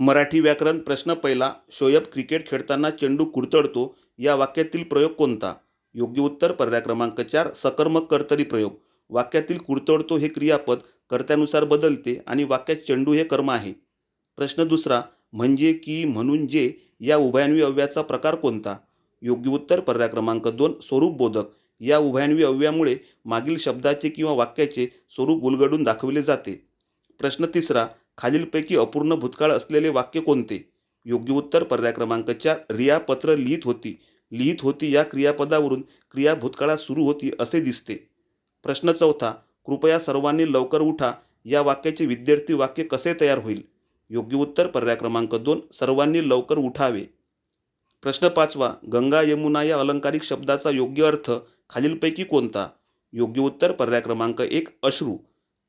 मराठी व्याकरण प्रश्न पहिला शोएब क्रिकेट खेळताना चेंडू कुडतडतो या वाक्यातील प्रयोग कोणता? योग्य उत्तर पर्याय क्रमांक चार सकर्मक कर्तरी प्रयोग. वाक्यातील कुडतडतो हे क्रियापद कर्त्यानुसार बदलते आणि वाक्यात चेंडू हे कर्म आहे. प्रश्न दुसरा म्हणजे की म्हणून जे या उभयान्वी अव्याचा प्रकार कोणता? योग्य उत्तर पर्याय क्रमांक दोन स्वरूप बोधक. या उभयान्वी अव्यामुळे मागील शब्दाचे किंवा वाक्याचे स्वरूप उलगडून दाखविले जाते. प्रश्न तिसरा खालीलपैकी अपूर्ण भूतकाळ असलेले वाक्य कोणते? योग्य उत्तर पर्याय क्रमांक चार रिया पत्र लिहित होती. लिहित होती या क्रियापदावरून क्रिया भूतकाळात सुरू होती असे दिसते. प्रश्न चौथा कृपया सर्वांनी लवकर उठा. या वाक्याचे विद्यार्थी वाक्य कसे तयार होईल? योग्य उत्तर पर्याय क्रमांक दोन सर्वांनी लवकर उठावे. प्रश्न पाचवा गंगा यमुना या अलंकारिक शब्दाचा योग्य अर्थ खालीलपैकी कोणता? योग्य उत्तर पर्याय क्रमांक एक अश्रू.